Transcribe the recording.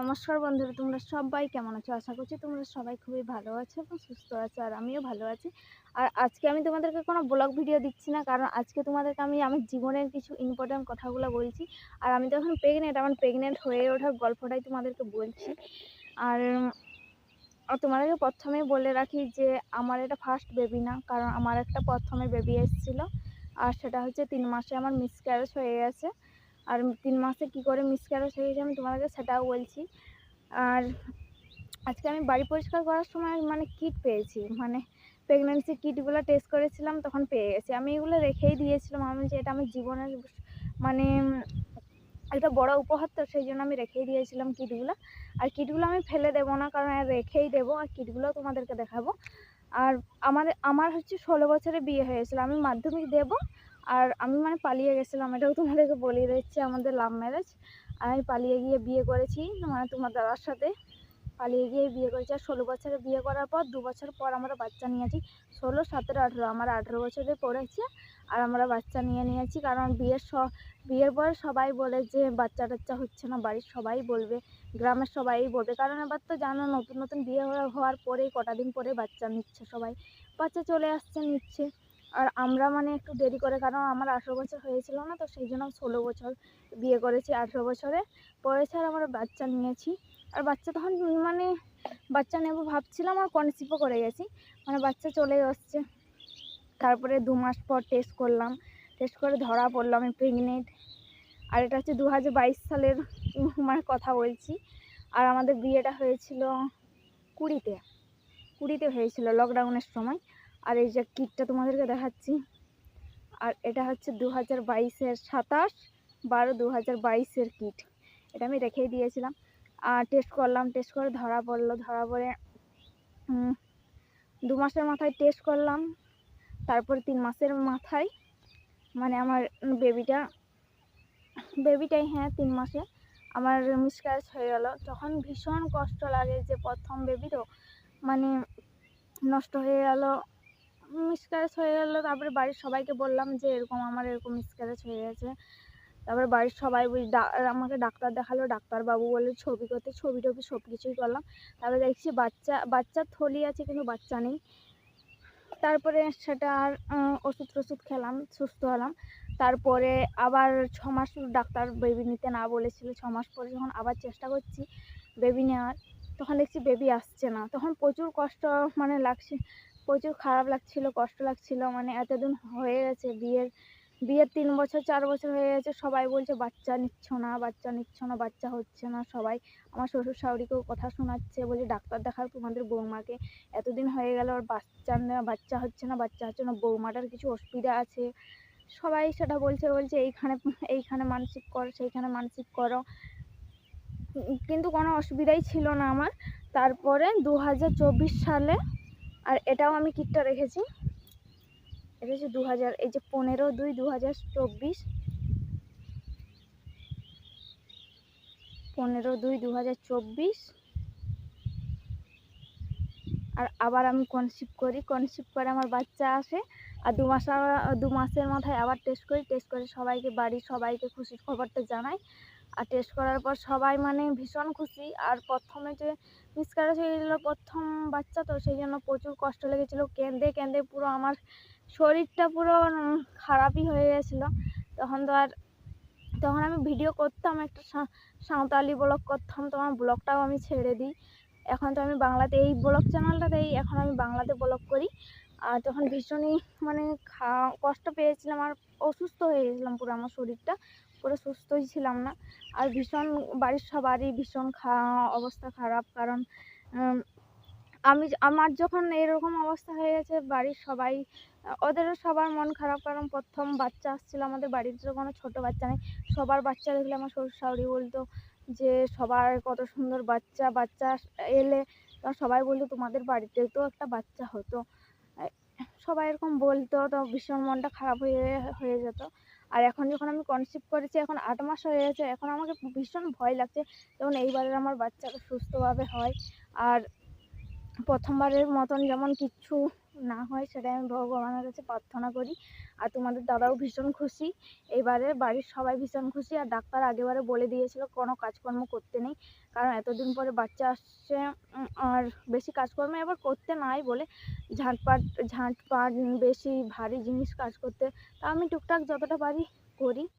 নমস্কার বন্ধুরা, তোমরা সবাই কেমন আছো? আশা করছি তোমরা সবাই খুবই ভালো আছো এবং সুস্থ আছো, আর আমিও ভালো আছি। আর আজকে আমি তোমাদেরকে কোনো ব্লগ ভিডিও দিচ্ছি না, কারণ আজকে তোমাদেরকে আমি আমার জীবনের কিছু ইম্পর্ট্যান্ট কথাগুলো বলছি। আর আমি তো এখন প্রেগনেন্ট আমার প্রেগনেন্ট হয়ে ওঠার গল্পটাই তোমাদেরকে বলছি। আর তোমাদেরকে প্রথমেই বলে রাখি যে, আমার এটা ফার্স্ট বেবি না, কারণ আমার একটা প্রথমে বেবি এসেছিল। আর সেটা হচ্ছে তিন মাসে আমার মিসক্যারেজ হয়ে গেছে। আর তিন মাসে কী করে মিসক্যারেজ হয়ে গেছে আমি তোমাদেরকে সেটাও বলছি। আর আজকে আমি বাড়ি পরিষ্কার করার সময় মানে কিট পেয়েছি মানে প্রেগনেন্সি কিটগুলো টেস্ট করেছিলাম তখন পেয়ে গেছি। আমি এগুলো রেখেই দিয়েছিলাম, আমি যে এটা আমার জীবনের মানে একটা বড় উপহার তো সেই জন্য আমি রেখেই দিয়েছিলাম কিটগুলো আর কিটগুলো আমি ফেলে দেবো না, কারণ রেখেই দেবো, আর কিটগুলোও তোমাদেরকে দেখাবো। আর আমার আমার হচ্ছে ষোলো বছরে বিয়ে হয়েছিল, আমি মাধ্যমিক দেবো আর আমি মানে পালিয়ে গেছিলাম, এটাও তোমাদেরকে বলিয়ে দিচ্ছি, আমাদের লাভ ম্যারেজ আর আমি পালিয়ে গিয়ে বিয়ে করেছি মানে তোমার দাদার সাথে। পালিয়ে গিয়ে বিয়ে করেছি, আর ষোলো বছরে বিয়ে করার পর, দু বছর পর আমরা বাচ্চা নিয়েছি। ষোলো, সতেরো, আঠেরো, আমার আঠেরো বছরে পড়েছে, আর আমরা বাচ্চা নিয়ে নিয়েছি। কারণ বিয়ের স, বিয়ের পর সবাই বলে যে, বাচ্চা টাচ্চা হচ্ছে না, বাড়ির সবাই বলবে, গ্রামের সবাই বলবে। কারণ এবার তো জানো, নতুন নতুন বিয়ে হওয়ার পরেই, কটা দিন পরে বাচ্চা নিচ্ছে সবাই। বাচ্চা চলে আসছে, নিচ্ছে। আর আমরা মানে একটু দেরি করে, কারণ আমার আঠেরো বছর হয়েছিল না, তো সেই জন্য ষোলো বছর বিয়ে করেছি আঠেরো বছরে। পরেছে আর আমরা বাচ্চা নিয়েছি। আর বাচ্চা তখন মানে বাচ্চা নেব ভাবছিলাম, আর কনসিভও করে গেছি। মানে বাচ্চা চলে আসছে। তারপরে দু মাস পর টেস্ট করলাম। টেস্ট করে ধরা পড়ল আমি প্রেগনেন্ট আর এটা হচ্ছে দু হাজার বাইশ সালের মানে কথা বলছি। আর আমাদের বিয়েটা হয়েছিল কুড়িতে। কুড়িতে হয়েছিল লকডাউনের সময়। আর এই যে কিটটা তোমাদেরকে দেখাচ্ছি। আর এটা হচ্ছে দু হাজার বাইশের সাতাশ বারো দু হাজার বাইশের কিট। এটা আমি রেখেই দিয়েছিলাম। আর টেস্ট করলাম টেস্ট করে ধরা পড়ল, ধরা পড়ে দু মাসের মাথায় টেস্ট করলাম। তারপরে তিন মাসের মাথায় মানে আমার বেবিটা বেবিটাই হ্যাঁ তিন মাসে আমার মিসক্যারেজ হয়ে গেল। তখন ভীষণ কষ্ট লাগে যে প্রথম বেবি তো মানে নষ্ট হয়ে গেল। মিসক্যারেজ হয়ে গেলো, তারপরে বাড়ির সবাইকে বললাম যে, এরকম আমার এরকম মিসক্যারেজ হয়ে গেছে। তারপরে বাড়ির সবাই আমাকে ডাক্তার দেখাল। ডাক্তারবাবু বলল, ছবি করতে, ছবি টবি সব কিছুই করলাম। তারপরে দেখছি বাচ্চা বাচ্চার থলি আছে কিন্তু বাচ্চা নেই। তারপরে সেটা আর ওষুধ টষুধ খেলাম, সুস্থ হলাম। তারপরে আবার ছ মাস ডাক্তার বেবি নিতে না বলেছিল। ছ মাস পরে যখন আবার চেষ্টা করছি বেবি নেওয়ার, তখন দেখছি বেবি আসছে না। তখন প্রচুর কষ্ট মানে লাগছে। প্রচুর খারাপ লাগছিল, কষ্ট লাগছিল মানে এতদিন হয়ে গেছে, বিয়ের বিয়ের তিন বছর, চার বছর হয়ে গেছে, সবাই বলছে বাচ্চা নিচ্ছ না, বাচ্চা নিচ্ছ না, বাচ্চা হচ্ছে না, সবাই আমার শ্বশুর শাশুড়িকেও কথা শোনাচ্ছে, বলছে ডাক্তার দেখার তোমাদের বৌমাকে, এতদিন হয়ে গেল ওর বাচ্চা বাচ্চা হচ্ছে না, বাচ্চা হচ্ছে না, বৌমাটার কিছু অসুবিধা আছে, সবাই সেটা বলছে বলছে এইখানে এইখানে মানসিক করো, সেইখানে মানসিক করো, কিন্তু কোনো অসুবিধাই ছিল না আমার, তারপরে দু হাজার চব্বিশ সালে আর এটাও আমি কিটটা রেখেছি। এটা হচ্ছে দু হাজার এই যে পনেরো দুই দু হাজার চব্বিশ। পনেরো দুই দু হাজার চব্বিশ। আর আবার আমি কনসিভ করি কনসিভ করে আমার বাচ্চা আসে। আর দু মাস, দু মাসের মাথায় আবার টেস্ট করি টেস্ট করে সবাইকে বাড়ির সবাইকে খুশির খবরটা জানাই। আর টেস্ট করার পর সবাই মানে ভীষণ খুশি। আর প্রথমে যে মিসক্যারেজ হয়ে গেছিল প্রথম বাচ্চা তো, সেই জন্য প্রচুর কষ্ট লেগেছিলো। কেঁদে কেঁদে পুরো আমার শরীরটা পুরো খারাপই হয়ে গেছিল। তখন তো আর, তখন আমি ভিডিও করতাম, একটা সাঁওতালি ব্লগ করতাম তোমার ব্লগটাও আমি ছেড়ে দিই। এখন তো আমি বাংলাতে, এই ব্লগ চ্যানেলটাতেই এখন আমি বাংলাতে ব্লগ করি। আর তখন ভীষণই মানে খা, কষ্ট পেয়েছিলাম আর অসুস্থ হয়ে গেছিলাম পুরো আমার শরীরটা। পুরো সুস্থই ছিলাম না। আর ভীষণ বাড়ির সবারই ভীষণ অবস্থা খারাপ কারণ আমি আমার যখন এরকম অবস্থা হয়ে গেছে বাড়ির সবাই, ওদেরও সবার মন খারাপ কারণ প্রথম বাচ্চা আসছিল আমাদের বাড়িতে তো কোনো ছোটো বাচ্চা নেই। সবার বাচ্চা দেখলে আমার শ্বশুর শাশুড়ি বলতো যে, সবার কত সুন্দর বাচ্চা বাচ্চা এলে সবাই বলতো, তোমাদের বাড়িতে তো একটা বাচ্চা হতো। সবাই এরকম বলতো তো ভীষণ মনটা খারাপ হয়ে হয়ে যেত। আর এখন যখন আমি কনসিভ করেছি, এখন আট মাস হয়ে গেছে, এখন আমাকে ভীষণ ভয় লাগছে যেমন এইবারের আমার বাচ্চাটা সুস্থভাবে হয়। আর প্রথমবারের মতন যেমন কিচ্ছু না হয় সেটাই আমি ভগবানের কাছে প্রার্থনা করি। আর তোমাদের দাদাও ভীষণ খুশি। এবারে বাড়ির সবাই ভীষণ খুশি। আর ডাক্তার আগেবারে বলে দিয়েছিল, কোনো কাজকর্ম করতে নেই। কারণ এতদিন পরে বাচ্চা আসছে আর বেশি কাজকর্ম এবার করতে নাই বলে ঝাঁটপাট ঝাঁটপাট, বেশি ভারী জিনিস কাজ করতে। তা আমি টুকটাক যতটা পারি করি।